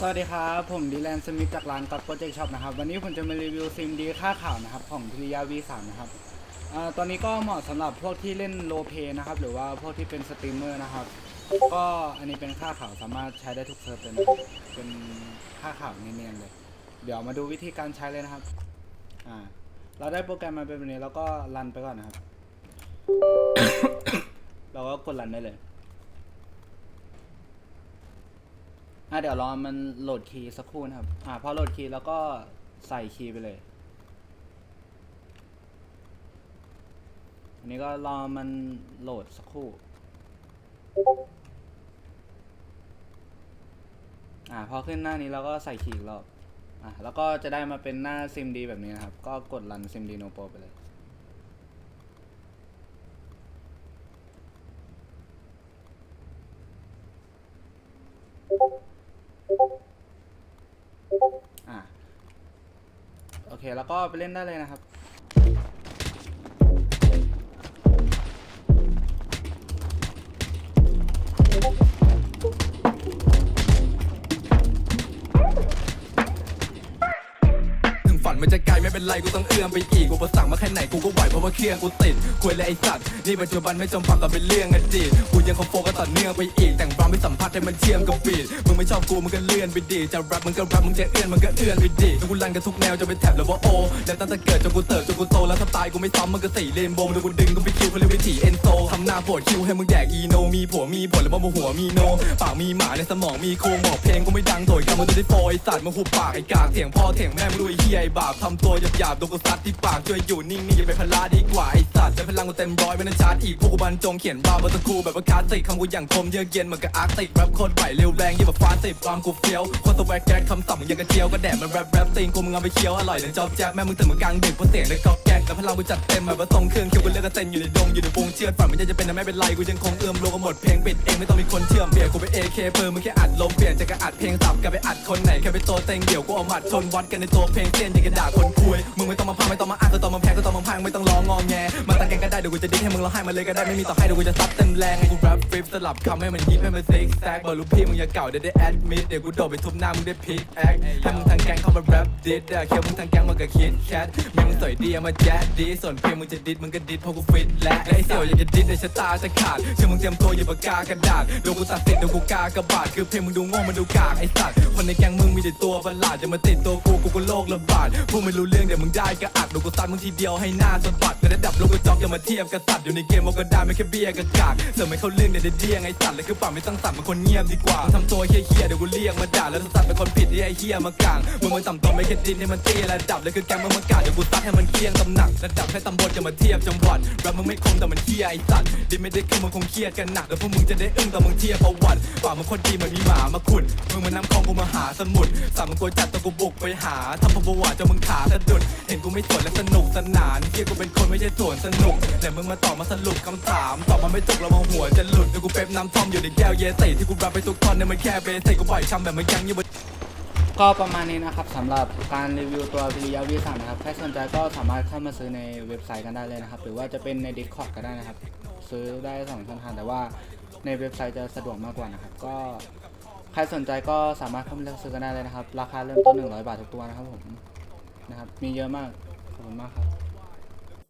สวัสดีครับ ผมดีแลนสมิธจากร้าน God Project Shop นะครับ วันนี้ผมจะมารีวิวซิมดีค่าข่าวนะครับ ของพิริยา V3 นะครับอตอนนี้ก็เหมาะสำหรับพวกที่เล่นโลเพนะครับ หรือว่าพวกที่เป็นสตรีมเมอร์นะครับ ก็อันนี้เป็นค่าข่าวสามารถใช้ได้ทุกเซิร์ฟเลยนะเป็นค่าข่าวเนียนๆเลย เดี๋ยวมาดูวิธีการใช้เลยนะครับ อ่า เราได้โปรแกรมมาเป็นแบบนี้แล้วก็รันไปก่อนนะครับ เราก็กดรันได้เลย อะ เดี๋ยวรอมันโหลดคีย์สักครู่นะครับ อ่าพอโหลดคีย์แล้วก็ใส่คีย์ไปเลย อันนี้ก็รอมันโหลดสักครู่ อ่าพอขึ้นหน้านี้เราก็ใส่คีย์อีกรอบ อ่าแล้วก็จะได้มาเป็นหน้าซิมดีแบบนี้นะครับ ก็กดรันซิมดีโนโปรไปเลย อะโอ เค แล้วก็ไปเล่นได้เลยนะครับถึ เป็นไรกูต้องเอื้อมไปอีกกูประสั่งมาแค่ไหนกูก็ไหวเพราะว่าเครื่องกูติดคุยเลยไอ้สัตว์นี่ปัจจุบันไม่จำพักกับเป็นเรื่องอดีตกูยังคงโฟกัสต่อเนื่องไปอีกแต่งรามไม่สัมผัสให้มันเชื่อมกับบีดมึงไม่ชอบกูมึงก็เลื่อนไปดีจะแรปมึงก็แรปมึงจะเอื้อนมึงก็เอื้อนไปดีกูรันกันทุกแนวจะเป็นแท็บหรือว่าโอแล้วตั้งแต่เกิดจนกูเติบจนกูโตแล้วถ้าตายกูไม่ซ้ำมึงก็สี่เลนโบมแล้วกูดึงกูไปคิวเขาเรียกวิถีเอ็นโซทำหน้าปวดคิวให้มึงแดกอีโนมีผัวมีผลแล้วว่าหัวมีโนปากมีหมาในสมองมีโครงบอกเพลงกูไม่ดังโถยกำมึงจะได้โฟยสัตว์มึงหุบปากไอ้กากเถียงพ่อเถียงแม่มึงรู้ไอ้เฮียไอ้บาปทำตัวบหยาบโดนกูซัดที่ปากช่วยอยู่นิ่งๆอย่าไปพลาดีกว่าไอ้สัตว์แต่พลังกูเต็มร้อยไม่นั้นชาร์จอีกพวกกูบรรจงเขียนบาร์บัตคูแบบว่าคาสสิกคำกูอย่างคมเยือกเย็นเหมือนกับอาร์ติกแรปโคตรไหวเร็วแรงยิ่งแบบฟ้าสิบความกูเฟี้ยวโคตรสแวกแก๊กคำสั่งมึงยังกระเจียวก็แดดมันแรปแรปตีนกูมึงเอาไปเคี้ยวอร่อยเลยจอบแจ๊บแม่มึงถึงมึงกลางดึกเพราะเสียงเลยก๊อกแก๊กแล้วพลังกูจัดเต็มแบบว่าทรงเครื่องคิวกูเลือกกระเซ็นอยู่ในดงอยู่ในวงเชือดฝันมันจะเป็นแต่ไม่เป็นไรกูยังคงเอื้อมโลกหมดเพลงปิดเองไม่ต้องมีคนเชื่อมเบียร์กูไปเอเคเพิ่มมึงแค่อัดลมเปลี่ยนจากการอัดเพลงสับกันไปอัดคนไหนแค่ไปโตเต็งเดี่ยวกูเอาหมัดชนวัดกันในตัวเพลงเส้นยังกระด่าคนคุวย มึงไม่ต้องมาพังไม่ต้องมาอ้างก็ต้องมาแพงก็ต้องมาพังไม่ต้องร้องงอแงมาตั้งแกันก็ได้เดี๋ยวกูจะดิ้นให้มึงร้องไห้มาเลยก็ได้ไม่มีต่อให้เดี๋ยวกูจะซัดเต็มแรงให้กูแรปฟลิปสลับคำให้มันยิบให้มันซิกแซกบอกลูกพี่มึงอย่าเก่าเดี๋ยวได้แอดมิดเดี๋ยวกูโดดไปทุบหน้ามึงได้พิกแอคให้มึงทางแกงเข้ามาแรปดิสเคียวมึงทางแกงมากับคิดแคทมีมึงสวยดีอามาแจ๊ดดีส่วนเพลงมึงจะดิสมึงก็ดิสเพราะกูฟิตและไอ้เสี่ยวอยากจะดิสในชะตาจะขาดเชื่อมึงเตรียมตัวอย่าปากกากระดาษเดี๋ยวกูตัดสิทธิ์เดี๋ยวกูกากระบาดคือเพลงมึงดูโง่มันดูกากไอ้สัตว์คนในแกงมึงมีแต่ตัวประหลาดอย่ามาติดตัวกูกูก็โลกระบาดพวกไม่รู้เรื่องื่องเดี๋ยวมึงได้ก็อัดเดี๋ยวกูซัดมึงทีเดียวให้หน้าสะบัดแต่ระดับโลกกระจอกอย่ามาเทียบกับสัตว์อยู่ในเกมมันก็ได้ไม่แค่เบี้ยกระกากเสริมไม่เข้าเรื่องเดี๋ยวเดี้ยงไอ้สัตว์เลยคือป่าไม่ต้องสั่นเป็นคนเงียบดีกว่าทำตัวเฮี้ยๆเดี๋ยวกูเรียกมาด่าแล้วสัตว์เป็นคนผิดที่ไอ้เฮี้ยมากลางมึงมันต่ำตัวไม่แค่ดินให้มันเตี้ยระดับเลยคือแกงมึงมากาดเดี๋ยวกูซัดให้มันเคียงตำหนักระดับแค่ตำบลจะมาเทียบจังหวัดแรปมึงไม่คมแต่มันเฮี้ยไอ้สัตว์ดิไม่ได้ขึ้นมึงคงเครียดกันหนักแล้วพวกมึงจะได้อึ้งแตอนมึงเทียบประวัติป่ามึงคนดีมันมีหมามาขุดมึงมันน้ำคลองกูมาหาสมุดสามมึงกลัวจัดตัวกูบุกไปหาทำประวัติจนมึงขาสะดุดเห็นกูไม่สนและสนุกสนานเฮียกูเป็นคนไม่ใช่สวนสนุกแต่มึงมาตอบมาสรุปคำถามตอบมาไม่จบแล้วมาหัวจะหลุดเดี๋ยวกูเป๊ปน้ำท่อมอยู่ในแก้วเยติที่กูรับไปทุกตอนเนี่ยมันแค่เบสิกกูปล่อยคำแบบมันยังอยู่บนก็ประมาณนี้นะครับสำหรับการรีวิวตัวพิริยา V3 นะครับใครสนใจก็สามารถเข้ามาซื้อในเว็บไซต์กันได้เลยนะครับ หรือว่าจะเป็นใน Discord ก็ได้นะครับ ซื้อได้สองช่องทางแต่ว่าในเว็บไซต์จะสะดวกมากกว่านะครับ ก็ใครสนใจก็สามารถเข้ามาเลือกซื้อกันได้เลยนะครับ ราคาเริ่มต้น 100 บาททุกตัวนะครับผม นะครับ มีเยอะมาก ขอบคุณมากครับ